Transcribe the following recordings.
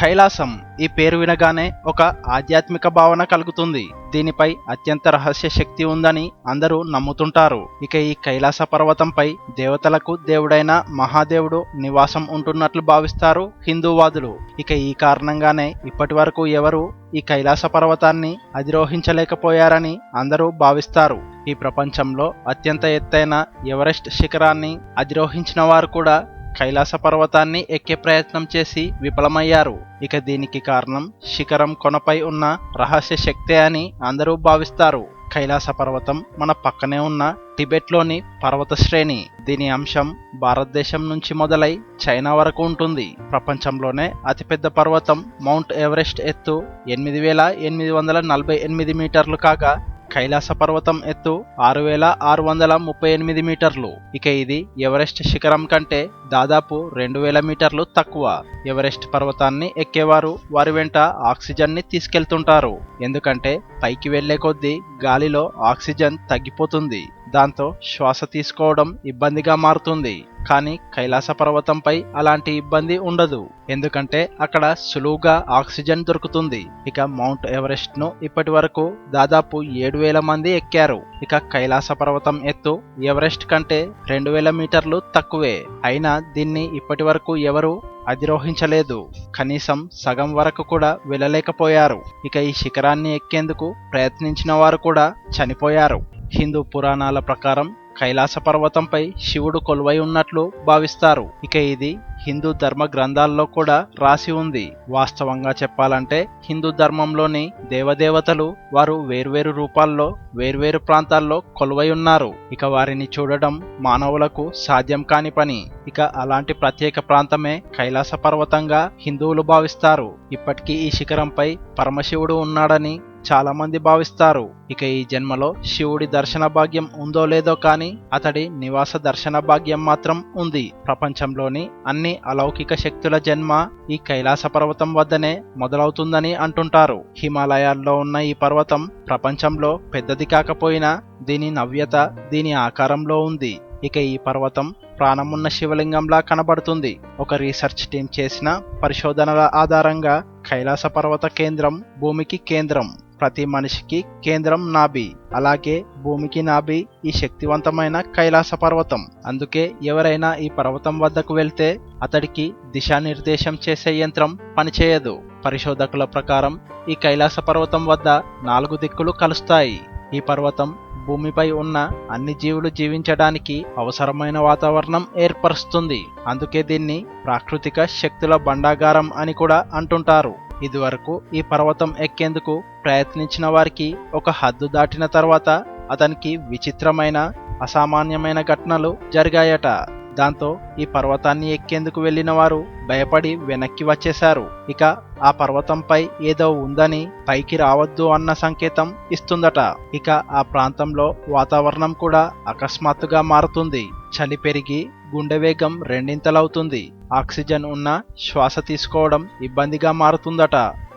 కైలాసం ఈ పేరు వినగానే ఒక ఆధ్యాత్మిక భావన కలుగుతుంది. దీనిపై అత్యంత రహస్య శక్తి ఉందని అందరూ నమ్ముతుంటారు. ఇక ఈ కైలాస పర్వతంపై దేవతలకు దేవుడైన మహాదేవుడు నివాసం ఉంటున్నట్లు భావిస్తారు హిందూవాదులు. ఇక ఈ కారణంగానే ఇప్పటి వరకు ఎవరు ఈ కైలాస పర్వతాన్ని అధిరోహించలేకపోయారని అందరూ భావిస్తారు. ఈ ప్రపంచంలో అత్యంత ఎత్తైన ఎవరెస్ట్ శిఖరాన్ని అధిరోహించిన వారు కూడా కైలాస పర్వతాన్ని ఎక్కే ప్రయత్నం చేసి విఫలమయ్యారు. ఇక దీనికి కారణం శిఖరం కొనపై ఉన్న రహస్య శక్తే అని అందరూ భావిస్తారు. కైలాస పర్వతం మన పక్కనే ఉన్న టిబెట్లోని పర్వత శ్రేణి. దీని అంశం భారతదేశం నుంచి మొదలై చైనా వరకు ఉంటుంది. ప్రపంచంలోనే అతిపెద్ద పర్వతం మౌంట్ ఎవరెస్ట్ ఎత్తు ఎనిమిది వేల ఎనిమిది వందల నలభై ఎనిమిది మీటర్లు కాగా కైలాస పర్వతం ఎత్తు ఆరు వేల ఆరు వందల ముప్పై ఎనిమిది మీటర్లు. ఇక ఇది ఎవరెస్ట్ శిఖరం కంటే దాదాపు రెండు వేల మీటర్లు తక్కువ. ఎవరెస్ట్ పర్వతాన్ని ఎక్కేవారు వారి వెంట ఆక్సిజన్ని తీసుకెళ్తుంటారు. ఎందుకంటే పైకి వెళ్ళే కొద్దీ గాలిలో ఆక్సిజన్ తగ్గిపోతుంది. దాంతో శ్వాస తీసుకోవడం ఇబ్బందిగా మారుతుంది. కానీ కైలాస పర్వతంపై అలాంటి ఇబ్బంది ఉండదు. ఎందుకంటే అక్కడ సులువుగా ఆక్సిజన్ దొరుకుతుంది. ఇక మౌంట్ ఎవరెస్ట్ను ఇప్పటి వరకు దాదాపు ఏడు వేల మంది ఎక్కారు. ఇక కైలాస పర్వతం ఎత్తు ఎవరెస్ట్ కంటే రెండు వేల మీటర్లు తక్కువే. అయినా దీన్ని ఇప్పటి వరకు ఎవరు అధిరోహించలేదు. కనీసం సగం వరకు కూడా వెళ్ళలేకపోయారు. ఇక ఈ శిఖరాన్ని ఎక్కేందుకు ప్రయత్నించిన వారు కూడా చనిపోయారు. హిందూ పురాణాల ప్రకారం కైలాస పర్వతంపై శివుడు కొలువై ఉన్నట్లు భావిస్తారు. ఇక ఇది హిందూ ధర్మ గ్రంథాల్లో కూడా రాసి ఉంది. వాస్తవంగా చెప్పాలంటే హిందూ ధర్మంలోని దేవదేవతలు వారు వేర్వేరు రూపాల్లో వేర్వేరు ప్రాంతాల్లో కొలువై ఉన్నారు. ఇక వారిని చూడడం మానవులకు సాధ్యం కాని పని. ఇక అలాంటి ప్రత్యేక ప్రాంతమే కైలాస పర్వతంగా హిందువులు భావిస్తారు. ఇప్పటికీ ఈ శిఖరంపై పరమశివుడు ఉన్నాడని చాలా మంది భావిస్తారు. ఇక ఈ జన్మలో శివుడి దర్శన భాగ్యం ఉందో లేదో కానీ అతడి నివాస దర్శన భాగ్యం మాత్రం ఉంది. ప్రపంచంలోని అన్ని అలౌకిక శక్తుల జన్మ ఈ కైలాస పర్వతం వద్దనే మొదలవుతుందని అంటుంటారు. హిమాలయాల్లో ఉన్న ఈ పర్వతం ప్రపంచంలో పెద్దది కాకపోయినా దీని నవ్యత దీని ఆకారంలో ఉంది. ఇక ఈ పర్వతం ప్రాణమున్న శివలింగంలా కనబడుతుంది. ఒక రీసెర్చ్ టీం చేసిన పరిశోధనల ఆధారంగా కైలాస పర్వత కేంద్రం భూమికి కేంద్రం. ప్రతి మనిషికి కేంద్రం నాభి అలాగే భూమికి నాభి ఈ శక్తివంతమైన కైలాస పర్వతం. అందుకే ఎవరైనా ఈ పర్వతం వద్దకు వెళ్తే అతడికి దిశానిర్దేశం చేసే యంత్రం పనిచేయదు. పరిశోధకుల ప్రకారం ఈ కైలాస పర్వతం వద్ద నాలుగు దిక్కులు కలుస్తాయి. ఈ పర్వతం భూమిపై ఉన్న అన్ని జీవులు జీవించడానికి అవసరమైన వాతావరణం ఏర్పరుస్తుంది. అందుకే దీన్ని ప్రాకృతిక శక్తుల భండాగారం అని కూడా అంటుంటారు. ఇదివరకు ఈ పర్వతం ఎక్కేందుకు ప్రయత్నించిన వారికి ఒక హద్దు దాటిన తర్వాత అతనికి విచిత్రమైన అసామాన్యమైన ఘటనలు జరిగాయట. దాంతో ఈ పర్వతాన్ని ఎక్కేందుకు వెళ్ళిన వారు భయపడి వెనక్కి వచ్చేశారు. ఇక ఆ పర్వతంపై ఏదో ఉందని పైకి రావద్దు అన్న సంకేతం ఇస్తుందట. ఇక ఆ ప్రాంతంలో వాతావరణం కూడా అకస్మాత్తుగా మారుతుంది. చలి పెరిగి గుండె వేగం రెండింతలవుతుంది. ఆక్సిజన్ ఉన్న శ్వాస తీసుకోవడం ఇబ్బందిగా మారుతుందట.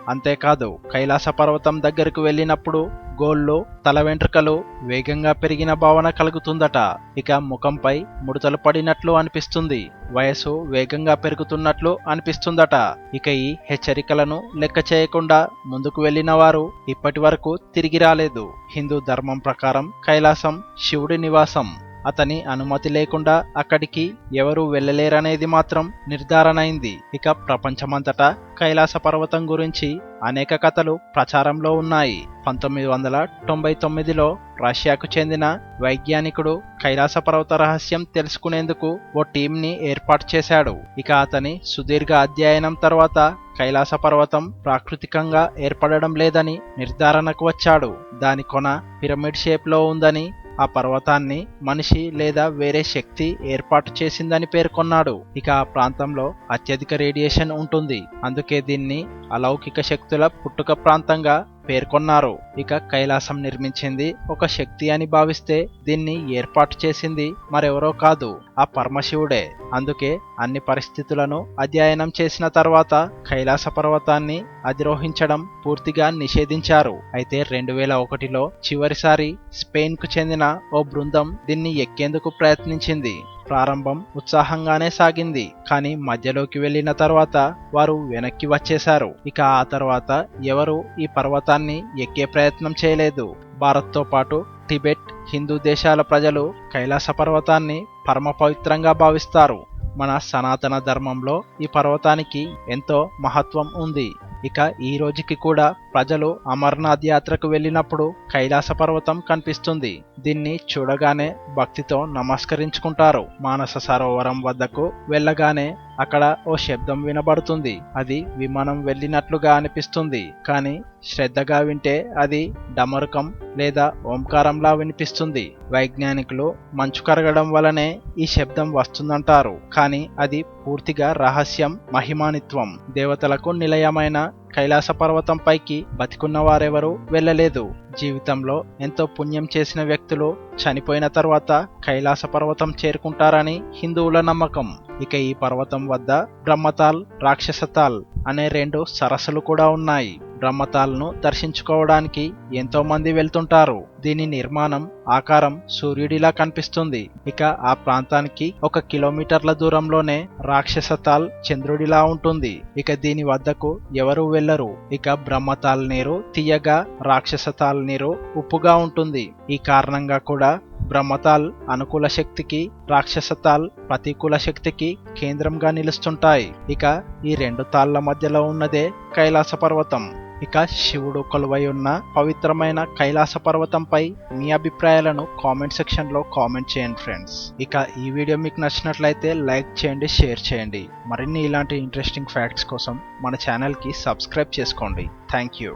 అంతేకాదు కైలాస పర్వతం దగ్గరకు వెళ్ళినప్పుడు గోళ్ళు తల వెంట్రుకలు వేగంగా పెరిగిన భావన కలుగుతుందట. ఇక ముఖంపై ముడతలు పడినట్లు అనిపిస్తుంది. వయసు వేగంగా పెరుగుతున్నట్లు అనిపిస్తుందట. ఇక ఈ హెచ్చరికలను లెక్క చేయకుండా ముందుకు వెళ్ళిన వారు ఇప్పటి వరకు తిరిగి రాలేదు. హిందూ ధర్మం ప్రకారం కైలాసం శివుడి నివాసం. అతని అనుమతి లేకుండా అక్కడికి ఎవరు వెళ్ళలేరనేది మాత్రం నిర్ధారణైంది ఇక ప్రపంచమంతటా కైలాస పర్వతం గురించి అనేక కథలు ప్రచారంలో ఉన్నాయి. పంతొమ్మిది వందల తొంభై తొమ్మిదిలో రష్యాకు చెందిన వైజ్ఞానికుడు కైలాస పర్వత రహస్యం తెలుసుకునేందుకు ఓ టీంని ఏర్పాటు చేశాడు. ఇక అతని సుదీర్ఘ అధ్యయనం తర్వాత కైలాస పర్వతం ప్రాకృతికంగా ఏర్పడడం లేదని నిర్ధారణకు వచ్చాడు. దాని కొన పిరమిడ్ షేప్లో ఉందని ఆ పర్వతాన్ని మనిషి లేదా వేరే శక్తి ఏర్పాటు చేసిందని పేర్కొన్నాడు. ఇక ఆ ప్రాంతంలో అత్యధిక రేడియేషన్ ఉంటుంది. అందుకే దీన్ని అలౌకిక శక్తుల పుట్టుక ప్రాంతంగా పేర్కొన్నారు. ఇక కైలాసం నిర్మించింది ఒక శక్తి అని భావిస్తే దీన్ని ఏర్పాటు చేసింది మరెవరో కాదు ఆ పరమశివుడే. అందుకే అన్ని పరిస్థితులను అధ్యయనం చేసిన తర్వాత కైలాస పర్వతాన్ని అధిరోహించడం పూర్తిగా నిషేధించారు. అయితే రెండు వేల ఒకటిలో చివరిసారి స్పెయిన్కు చెందిన ఓ బృందం దీన్ని ఎక్కేందుకు ప్రయత్నించింది. ప్రారంభం ఉత్సాహంగానే సాగింది. కానీ మధ్యలోకి వెళ్ళిన తర్వాత వారు వెనక్కి వచ్చేశారు. ఇక ఆ తర్వాత ఎవరు ఈ పర్వతాన్ని ఎక్కే ప్రయత్నం చేయలేదు. భారత్తో పాటు టిబెట్ హిందూ దేశాల ప్రజలు కైలాస పర్వతాన్ని పరమ పవిత్రంగా భావిస్తారు. మన సనాతన ధర్మంలో ఈ పర్వతానికి ఎంతో మహత్వం ఉంది. ఇక ఈ రోజుకి కూడా ప్రజలు అమర్నాథ్ యాత్రకు వెళ్ళినప్పుడు కైలాస పర్వతం కనిపిస్తుంది. దీన్ని చూడగానే భక్తితో నమస్కరించుకుంటారు. మానస సరోవరం వద్దకు వెళ్ళగానే అక్కడ ఓ శబ్దం వినబడుతుంది. అది విమానం వెళ్ళినట్లుగా అనిపిస్తుంది. కానీ శ్రద్ధగా వింటే అది డమరుకం లేదా ఓంకారంలా వినిపిస్తుంది. వైజ్ఞానికులు మంచు కరగడం వలనే ఈ శబ్దం వస్తుందంటారు. కానీ అది పూర్తిగా రహస్యం మహిమానిత్వం. దేవతలకు నిలయమైన కైలాస పర్వతంపైకి బతికున్న వారెవరూ వెళ్ళలేదు. జీవితంలో ఎంతో పుణ్యం చేసిన వ్యక్తులు చనిపోయిన తర్వాత కైలాస పర్వతం చేరుకుంటారని హిందువుల నమ్మకం. ఇక ఈ పర్వతం వద్ద బ్రహ్మతాల్ రాక్షసతాల్ అనే రెండు సరస్సులు కూడా ఉన్నాయి. బ్రహ్మతాల్ను దర్శించుకోవడానికి ఎంతో మంది వెళ్తుంటారు. దీని నిర్మాణం ఆకారం సూర్యుడిలా కనిపిస్తుంది. ఇక ఆ ప్రాంతానికి ఒక కిలోమీటర్ల దూరంలోనే రాక్షసతాల్ చంద్రుడిలా ఉంటుంది. ఇక దీని వద్దకు ఎవరు వెళ్ళరు ఇక బ్రహ్మతాల్ నీరు తీయగా రాక్షసతాల్ నీరు ఉప్పుగా ఉంటుంది. ఈ కారణంగా కూడా బ్రహ్మతాల్ అనుకూల శక్తికి రాక్షసతాల్ ప్రతికూల శక్తికి కేంద్రంగా నిలుస్తుంటాయి. ఇక ఈ రెండు తాళ్ళ మధ్యలో ఉన్నదే కైలాస పర్వతం. ఇక శివుడు కొలువై ఉన్న పవిత్రమైన కైలాస పర్వతంపై మీ అభిప్రాయాలను కామెంట్ సెక్షన్లో కామెంట్ చేయండి ఫ్రెండ్స్. ఇక ఈ వీడియో మీకు నచ్చినట్లయితే లైక్ చేయండి షేర్ చేయండి. మరిన్ని ఇలాంటి ఇంట్రెస్టింగ్ ఫ్యాక్ట్స్ కోసం మన ఛానల్కి సబ్స్క్రైబ్ చేసుకోండి. Thank you.